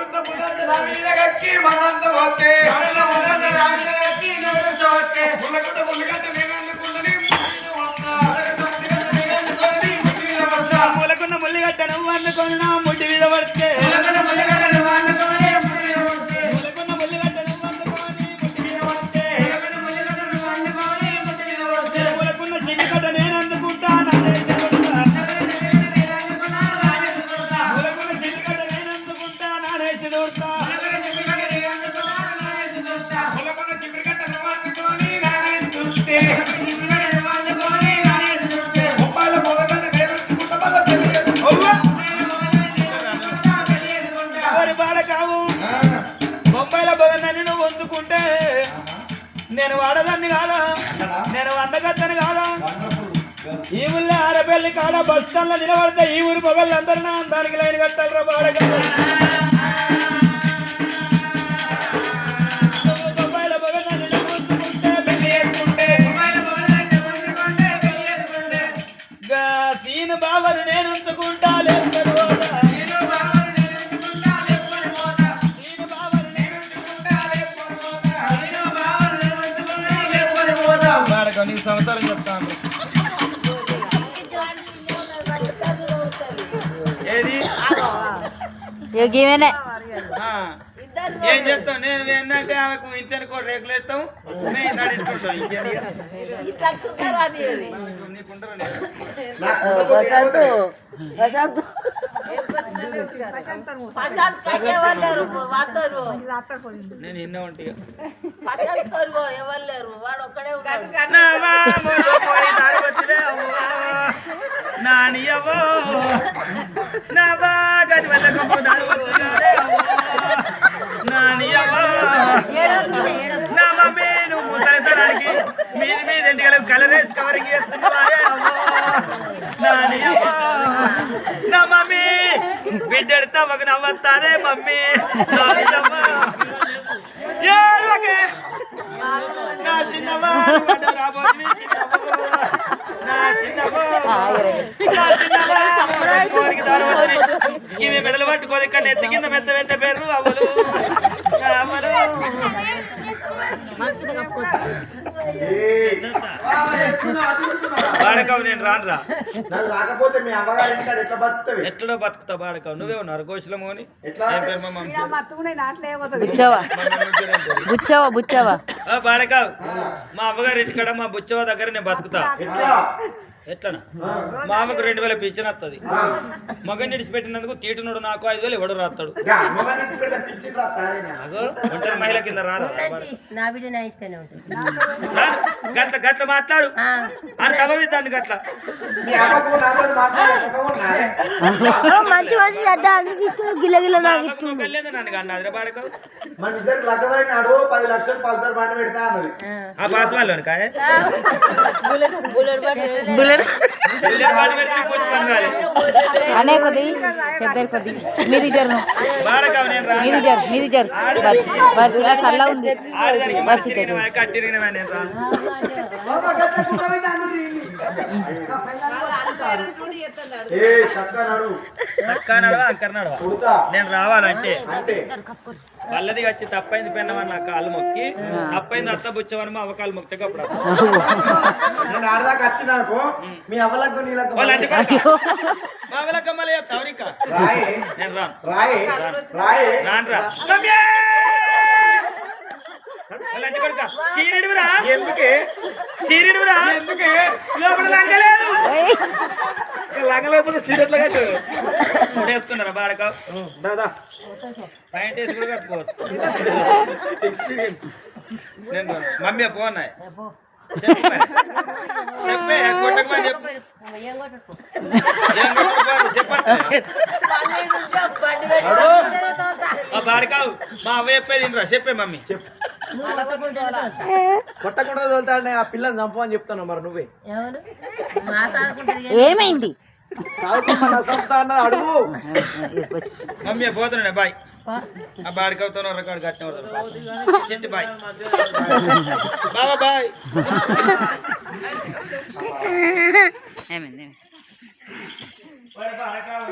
నూటున్న పుట్ట నా మీద కక్కి మనంత ఓకే పుల్లగడ్డ పుల్లగడ్డ నేను అందుకుందని మూలకున్న ముల్లిగడ్డ నువ్వు అందుకున్నా ముడ్డి మీద పడితే అని కాదా? ఈ ఊళ్ళో ఆడపల్లి కాడ బస్ స్టాండ్లో నిలబడితే ఈ ఊరు పొగళ్ళు అందరూ నా అందానికి లైన్ కట్టాలి రా బొంబాయిల సంవత్సరం చెప్తాను. ఏది? ఇవేనే ఆ. ఏం చెప్తాం నేను ఏంటంటే ఆమెకు ఇంటిని కూడా రేకులు వేస్తాం మేము నడుస్తుంటాం ఇంకేంది నేను ఉంటే ఎవరు లేరు? వాడు ఒక్కడే నా. నా మమ్మీ నువ్వు ముసలితనానికి మీది మీద ఇంటికి కలరేసి కవరింగ్ చేస్తున్నావే నా చిన్నవాడు కోరికి దారవతువి. ఇవి మెడలు పట్టుకోదు ఇక్కడ నెత్తి కింద మెత్త వెంట పేరు అవ్వలు అవ్వలు బాడకావు నేను రాను రా రాకపోతే మీ అమ్మగారి ఇంటికాడ ఎట్లా బతుకుతావి? ఎట్లనో బతుకుతా బాడకావు? నువ్వే ఉన్నారు గోషులము అని ఎట్లా? బుచ్చవా? బుచ్చవా బుచ్చవా బాడకావు. మా అమ్మగారి ఇంటికాడ మా బుచ్చవ దగ్గర నేను బతుకుతా. ఎట్లా? ఎట్లనా? మా అమ్మకు రెండు వేల పిచ్చిన వస్తుంది మగని విడిచిపెట్టినందుకు తీటునుడు నాకు ఐదు వేలు ఎవడు రాస్తాడు ఒంటరి మహిళ కింద రాదు గట్ల గట్ల మాట్లాడు. అని తమవిద్దాన్ని గట్ల. మంచి మంచి గిల్ల గిల్ల నన్ను కన్నా అదిరా బాడకావు మన ఇద్దరు లగ్గమైనాడు పది లక్షలు పల్సర్ బండి పెడతా అన్నది. ఆ. పాస్ వాళ్ళని కాయ. అనే కొద్ది చెప్తారు కొద్ది. మీది జరు మీది జరు మీది జరు బస్ బస్ ఇలా సల్లా ఉంది. ఆడదానికి బస్ నేను రావాలంటే. పల్లది వచ్చి తప్పైంది పెన్నమని నా కాళ్ళు మొక్కి తప్పైంది అత్త బుచ్చమని మా అవకాలు మొక్తే అప్పుడు నేను ఆడదాకా వచ్చినానుకో మీ అవ్వలకు నీళ్ళకు మా అవల కమ్మలే చెప్తావు ఇంకా రాయి. నేను రాను. రాయి. రాయి. రాను రా. అందుకొడుకా, సీరియడురా? ఎందుకే? లోపల లంగలేదు. లంగలేకపోతే సీరియట్లా కట్టారు? వేసుకున్నారా బాడక? దాదా వేసి కూడా కట్టుకోవచ్చు. నేను రాను. మమ్మీ పోన్నాయి చెప్పు. చెప్పే చెప్పు మా అవ్వ చెప్పేది చెప్పే మమ్మీ. కొట్టుకుంటే కొట్టకుండా తోలుతాడనే ఆ పిల్లని చంపమని చెప్తాను మరి నువ్వే. ఏమైంది? అడుగు. Mummy bye. ఆ బాడకవుతాను రకాడు కట్టిన బాయ్. బాబా బాయ్. ఏమైంది? బాలకావు,